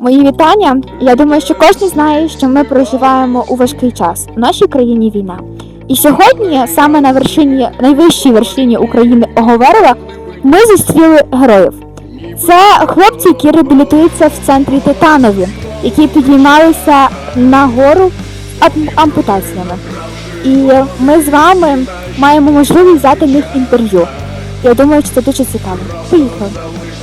Мої вітання. Я думаю, що кожен знає, що ми проживаємо у важкий час. У нашій країні війна. І сьогодні, саме на вершині найвищій вершині України Оговерова, ми зустріли героїв. Це хлопці, які реабілітуються в центрі Титанові, які підіймалися на гору ам- ампутаціями. І ми з вами маємо можливість взяти в них інтерв'ю. Я думаю, що це дуже цікаво. Поїхали.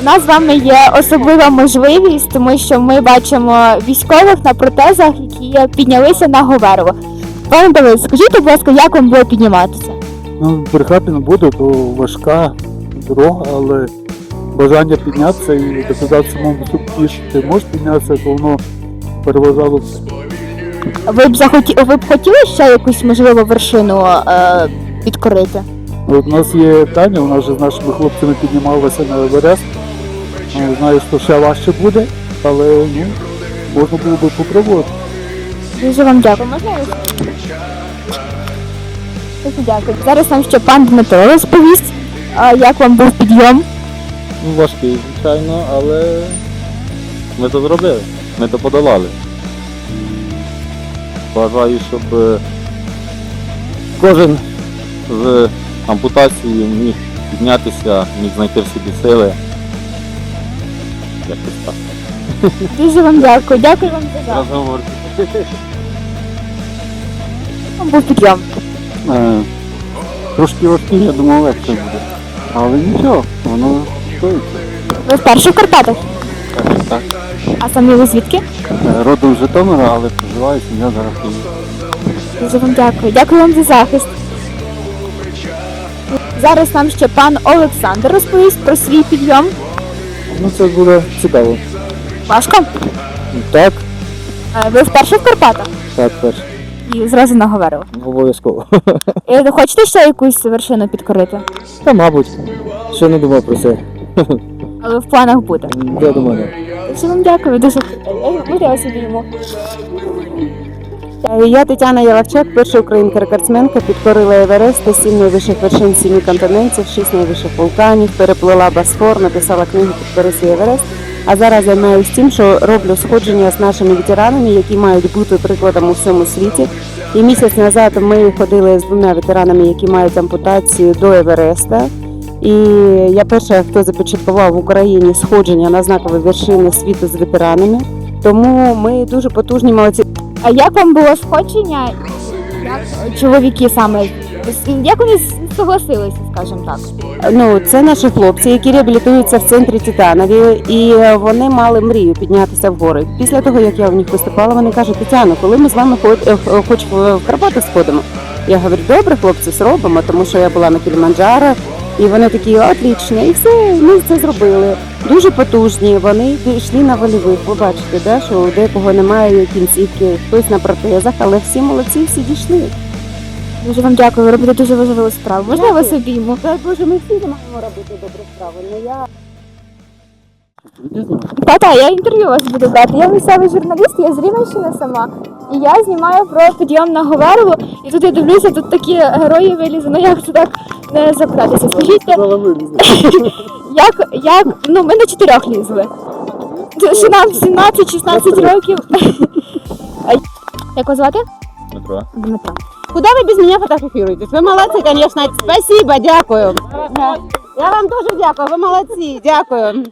У нас з вами є особлива можливість, тому що ми бачимо військових на протезах, які піднялися на Говерово. Пане Давид, скажіть, будь ласка, як вам було підніматися? Ну, брехати не буду, то важка дорога, але бажання піднятися і доказати самому собі, що ти можеш піднятися, то воно переважало все. Ви б захоті... ви б хотіли ще якусь можливо вершину е... підкорити? От у нас є Таня, вона вже з нашими хлопцями піднімалася на Еверест. Ну, Знаю, що ще важче буде, але ну, можна було би попробувати. Дуже вам дякую. Можна я вас? Дуже дякую. Зараз нам ще пан Дмитро розповість, а, як вам був підйом. Ну, важкий, звичайно, але ми то зробили. Ми то подолали. Бажаю, щоб е, кожен з ампутації міг піднятися, міг знайти в собі сили. Дуже вам дякую. Дякую вам за. Розговор. Був підйом. Е, Трошки важкий, я думав, легше буде. Але нічого, воно стоїть. Ви вперше в Карпатах? Так. А самі ви звідки? Е, Родом з Житомира, але проживаю сім'я зараз Дуже вам дякую. Дякую вам за захист. Зараз нам ще пан Олександр розповість про свій підйом. Ну це буде цікаво. Важко? Так, Е, Ви вперше в Карпатах? так, перше. І зразу наговорив. Обов'язково. І ви хочете ще якусь вершину підкорити? Та, мабуть, ще не думав про це. Але в планах буде. Я думаю. Всім вам дякую, дуже Ми собі йому. Е, Я Тетяна Ялавчак, перша українка-рекордсменка, підкорила Еверест та сім найвищих вершин сімі континентів, шість найвищих вулканів, переплила Босфор, написала книгу «Підкори свій Еверест. А зараз займаюся тим, що роблю сходження з нашими ветеранами, які мають бути прикладом у всьому світі. І місяць назад ми ходили з двома ветеранами, які мають ампутацію до Евереста. І я перша, хто започаткував в Україні сходження на знакові вершини світу з ветеранами. Тому ми дуже потужні молодці. А як вам було сходження? Чоловіки саме? Як вони согласилися, скажімо так? Ну, це наші хлопці, які реабілітуються в центрі Титанові, і вони мали мрію піднятися в гори. Після того, як я в них виступала, вони кажуть, Тетяно, коли ми з вами е, хоч в Карпати сходимо. Я говорю, добре, хлопці, зробимо, тому що я була на Кіліманджаро, і вони такі отлично, і все, ми це зробили. Дуже потужні. Вони йшли на вольових. Ви бачите, да, що у декого немає кінцівки, хтось на протезах, але всі молодці, всі дійшли. Дуже вам дякую, ви робите дуже важливу справу. Можна я вас обійму? Дай Боже, ми всі маємо робити добру справу. Не я. Та-та, я інтерв'ю вас буду брати. Я місцевий журналіст, я з Рівненщини сама. І я знімаю про підйом на Говерову. І тут я дивлюся, тут такі герої вилізли. Ну як це так не запхатися? Скажіть, як, як, ну ми на чотирьох лізли. Що нам 17-16 років. А Як вас звати? Дмитро. Дмитро. Куда вы без меня фотографируетесь? Вы молодцы, конечно. Спасибо, дякую. Я вам дуже дякую, ви молодці, дякую.